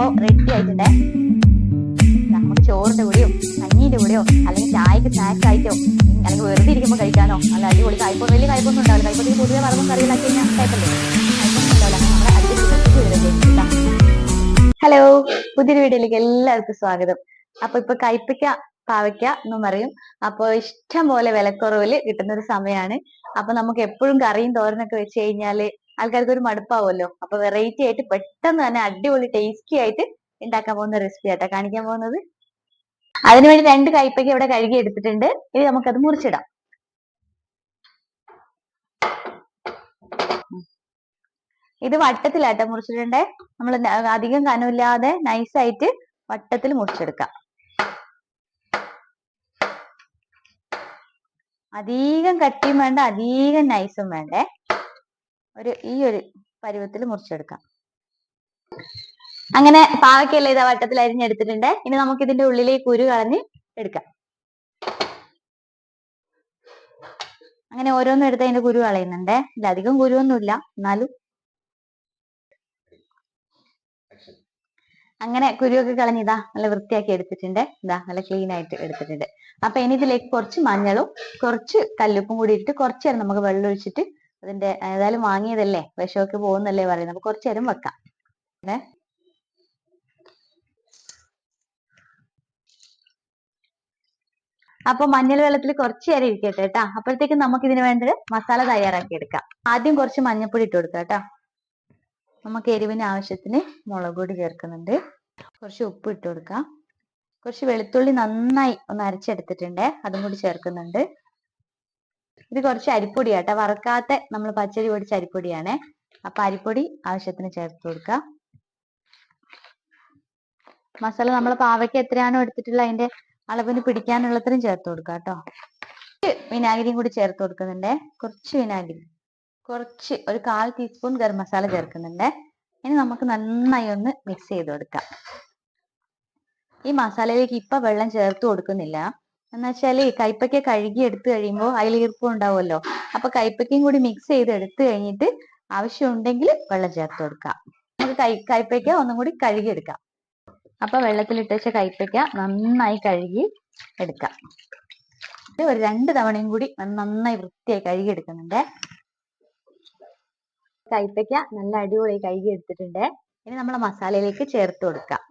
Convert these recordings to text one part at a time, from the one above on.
സംഭവം റെഡി ആയിട്ടുണ്ടേ. നമുക്ക് ചോറിന്റെ കൂടെയോ കഞ്ഞീന്റെ കൂടെയോ അല്ലെങ്കിൽ ചായക്ക് സ്നാക്സ് ആയിട്ടോ അല്ലെങ്കിൽ വെറുതെ ഇരിക്കുമ്പോൾ കഴിക്കാനോ അല്ല അടിപൊളി കായ്പോ വലിയ കായ്പൊന്നും ഉണ്ടാവില്ല. കായ്പത്തിൽ പൊതുവെ വറവും കറികളാക്കി. ഹലോ പുതിയൊരു വീഡിയോയിലേക്ക് എല്ലാവർക്കും സ്വാഗതം. അപ്പൊ ഇപ്പൊ കയ്പയ്ക്ക പാവയ്ക്ക എന്നും പറയും. അപ്പൊ ഇഷ്ടം പോലെ വിലക്കുറവിൽ കിട്ടുന്ന ഒരു സമയമാണ് അപ്പൊ നമുക്ക് എപ്പോഴും കറിയും തോരനൊക്കെ വെച്ച് കഴിഞ്ഞാൽ ആൾക്കാർക്ക് ഒരു മടുപ്പാവുമല്ലോ. അപ്പൊ വെറൈറ്റി ആയിട്ട് പെട്ടെന്ന് തന്നെ അടിപൊളി ടേസ്റ്റി ആയിട്ട് ഉണ്ടാക്കാൻ പോകുന്ന റെസിപ്പി ആട്ടോ കാണിക്കാൻ പോകുന്നത്. അതിനുവേണ്ടി രണ്ട് കൈപ്പക്ക ഇവിടെ കഴുകി എടുത്തിട്ടുണ്ട്. ഇനി നമുക്കത് മുറിച്ചിടാം. ഇത് വട്ടത്തിലാട്ടോ മുറിച്ചിട്ടുണ്ടേ നമ്മൾ അധികം കനമില്ലാതെ നൈസായിട്ട് വട്ടത്തിൽ മുറിച്ചെടുക്കാം. അധികം കട്ടിയും വേണ്ട അധികം നൈസും വേണ്ടേ. ഒരു ഈ ഒരു പരുവത്തിൽ മുറിച്ചെടുക്കാം. അങ്ങനെ പാവയ്ക്കല്ല ഇതാ വട്ടത്തിൽ അരിഞ്ഞെടുത്തിട്ടുണ്ട്. ഇനി നമുക്ക് ഇതിന്റെ ഉള്ളിലേക്ക് ഉരു കളഞ്ഞ് എടുക്കാം. അങ്ങനെ ഓരോന്നും എടുത്ത് അതിന്റെ കുരു കളയുന്നുണ്ട്. ഇല്ല അധികം കുരുവൊന്നുമില്ല. എന്നാലും അങ്ങനെ കുരുവൊക്കെ കളഞ്ഞ് ഇതാ നല്ല വൃത്തിയാക്കി എടുത്തിട്ടുണ്ട്. ഇതാ നല്ല ക്ലീൻ ആയിട്ട് എടുത്തിട്ടുണ്ട്. അപ്പൊ ഇനി ഇതിലേക്ക് കുറച്ച് മഞ്ഞളും കുറച്ച് കല്ലുപ്പും കൂടി ഇട്ട് കുറച്ച് നേരം നമുക്ക് വെള്ളം ഒഴിച്ചിട്ട് അതിന്റെ ഏതായാലും വാങ്ങിയതല്ലേ? വിഷമൊക്കെ പോകുന്നല്ലേ പറയുന്നത്. അപ്പൊ കുറച്ചു നേരം വെക്കാം. ഏ അപ്പൊ മഞ്ഞൾ വെള്ളത്തിൽ കുറച്ച് നേരം ഇരിക്കട്ടെ കേട്ടാ. അപ്പോഴത്തേക്ക് നമുക്ക് ഇതിന് വേണ്ടത് മസാല തയ്യാറാക്കി എടുക്കാം. ആദ്യം കുറച്ച് മഞ്ഞപ്പൊടി ഇട്ട് കൊടുക്കാം കേട്ടാ. നമുക്ക് എരിവിന് ആവശ്യത്തിന് മുളക് പൊടി ചേർക്കുന്നുണ്ട്. കുറച്ച് ഉപ്പ് ഇട്ട് കൊടുക്കാം. കുറച്ച് വെളുത്തുള്ളി നന്നായി ഒന്ന് അരച്ചെടുത്തിട്ടുണ്ട്. അതും കൂടി ചേർക്കുന്നുണ്ട്. ഇത് കുറച്ച് അരിപ്പൊടി ആട്ടെ വറക്കാത്ത നമ്മൾ പച്ചരി പൊടിച്ച അരിപ്പൊടിയാണേ. അപ്പൊ അരിപ്പൊടി ആവശ്യത്തിന് ചേർത്ത് കൊടുക്കുക മസാല നമ്മൾ പാവയ്ക്ക് എത്രയാണോ എടുത്തിട്ടുള്ള അതിന്റെ അളവിന് പിടിക്കാനുള്ളത്രയും ചേർത്ത് കൊടുക്കാം കേട്ടോ വിനാഗിരിയും കൂടി ചേർത്ത് കൊടുക്കുന്നുണ്ട്. കുറച്ച് വിനാഗിരി. കുറച്ച് ഒരു കാൽ ടീസ്പൂൺ ഗരം മസാല ചേർക്കുന്നുണ്ട്. ഇനി നമുക്ക് നന്നായി ഒന്ന് മിക്സ് ചെയ്ത് കൊടുക്കാം. ഈ മസാലയിലേക്ക് ഇപ്പൊ വെള്ളം ചേർത്ത് കൊടുക്കുന്നില്ല. എന്ന് വെച്ചാൽ കൈപ്പയ്ക്ക കഴുകി എടുത്തു കഴിയുമ്പോൾ അതിൽ ഈർപ്പം ഉണ്ടാവുമല്ലോ. അപ്പൊ കൈപ്പയ്ക്കയും കൂടി മിക്സ് ചെയ്ത് എടുത്തു കഴിഞ്ഞിട്ട് ആവശ്യമുണ്ടെങ്കിൽ വെള്ളം ചേർത്ത് കൊടുക്കാം. നമുക്ക് കൈ കൈപ്പയ്ക്ക ഒന്നും കൂടി കഴുകി എടുക്കാം. അപ്പൊ വെള്ളത്തിലിട്ട് വെച്ച നന്നായി കഴുകി എടുക്കാം. ഒരു രണ്ട് തവണയും കൂടി നന്നായി വൃത്തിയായി കഴുകി എടുക്കുന്നുണ്ട്. കൈപ്പയ്ക്ക നല്ല അടിപൊളിയായി കഴുകി എടുത്തിട്ടുണ്ട്. ഇനി നമ്മളെ മസാലയിലേക്ക് ചേർത്ത് കൊടുക്കാം.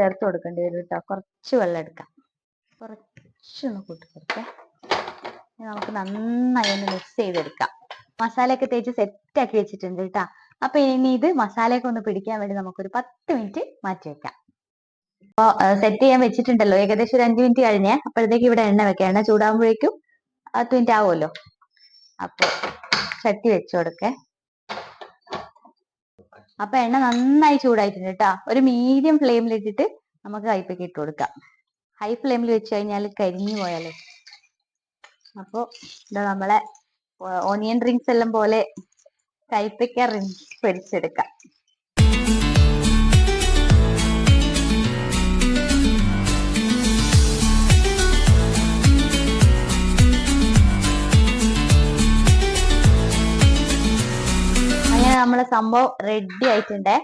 ചേർത്ത് കൊടുക്കേണ്ടി വരും കേട്ടോ കുറച്ച് വെള്ളം എടുക്കാം. കുറച്ചൊന്ന് കൂട്ടി ഇനി നമുക്ക് നന്നായി ഒന്ന് മിക്സ് ചെയ്തെടുക്കാം. മസാലയൊക്കെ തേച്ച് സെറ്റ് ആക്കി വെച്ചിട്ടുണ്ട് കേട്ടോ അപ്പൊ ഇനി ഇത് മസാലയൊക്കെ ഒന്ന് പിടിക്കാൻ വേണ്ടി നമുക്കൊരു പത്ത് മിനിറ്റ് മാറ്റി വെക്കാം. അപ്പൊ സെറ്റ് ചെയ്യാൻ വെച്ചിട്ടുണ്ടല്ലോ. ഏകദേശം ഒരു അഞ്ച് മിനിറ്റ് കഴിഞ്ഞേ. അപ്പോഴത്തേക്ക് ഇവിടെ എണ്ണ വെക്കാം. എണ്ണ ചൂടാകുമ്പോഴേക്കും പത്ത് മിനിറ്റ് ആവുമല്ലോ. അപ്പൊ ചട്ടി വെച്ചു കൊടുക്കേ. അപ്പൊ എണ്ണ നന്നായി ചൂടായിട്ടുണ്ട് കേട്ടോ. ഒരു മീഡിയം ഫ്ലെയിമിൽ ഇട്ടിട്ട് നമുക്ക് കയ്പയ്ക്ക് ഇട്ട് കൊടുക്കാം. ഹൈ ഫ്ലെയിമിൽ വെച്ച് കഴിഞ്ഞാൽ കരിഞ്ഞു പോയാലേ. അപ്പൊ ഇതാ നമ്മളെ ഓണിയൻ റിങ്സ് എല്ലാം പോലെ കയ്പയ്ക്ക റിങ്സ് പൊരിച്ചെടുക്കാം. നമ്മളെ സംഭവം റെഡി ആയിട്ടുണ്ട്.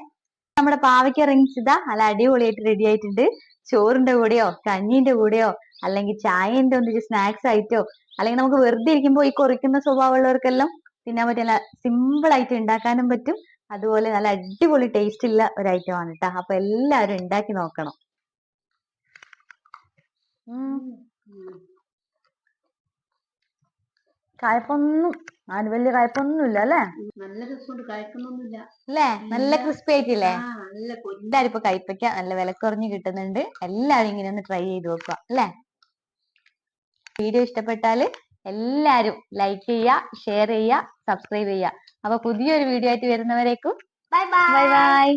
നമ്മുടെ പാവയ്ക്ക റിങ്സ് ഇതാ നല്ല അടിപൊളിയായിട്ട് റെഡി ആയിട്ടുണ്ട്. ചോറിന്റെ കൂടെയോ കഞ്ഞിന്റെ കൂടെയോ അല്ലെങ്കിൽ ചായന്റെ ഒന്നിച്ച് സ്നാക്സ് ആയിട്ടോ അല്ലെങ്കിൽ നമുക്ക് വെറുതെ ഇരിക്കുമ്പോൾ ഈ കുറിക്കുന്ന സ്വഭാവമുള്ളവർക്കെല്ലാം തിന്നാൻ പറ്റിയ സിമ്പിൾ ആയിട്ട് ഉണ്ടാക്കാനും പറ്റും. അതുപോലെ നല്ല അടിപൊളി ടേസ്റ്റ് ഉള്ള ഒരു ഐറ്റം ആണ് കേട്ടോ അപ്പൊ എല്ലാവരും ഉണ്ടാക്കി നോക്കണം. കായപ്പൊന്നും അതിന് വലിയ കായപ്പൊന്നും ഇല്ല അല്ലേ? നല്ല രസമുണ്ട് അല്ലേ? നല്ല ക്രിസ്പി ആയിട്ടില്ലേ? ആ നല്ല കൊതി എല്ലാരും ഇപ്പൊ കയ്പ്പയ്ക്ക നല്ല വില കുറഞ്ഞു കിട്ടുന്നുണ്ട്. എല്ലാരും ഇങ്ങനെ ഒന്ന് ട്രൈ ചെയ്ത് നോക്കുക അല്ലേ? വീഡിയോ ഇഷ്ടപ്പെട്ടാൽ എല്ലാരും ലൈക്ക് ചെയ്യുക ഷെയർ ചെയ്യുക സബ്സ്ക്രൈബ് ചെയ്യുക. അപ്പൊ പുതിയൊരു വീഡിയോ ആയിട്ട് വരുന്നവരേക്കും ബൈ ബൈ ബൈ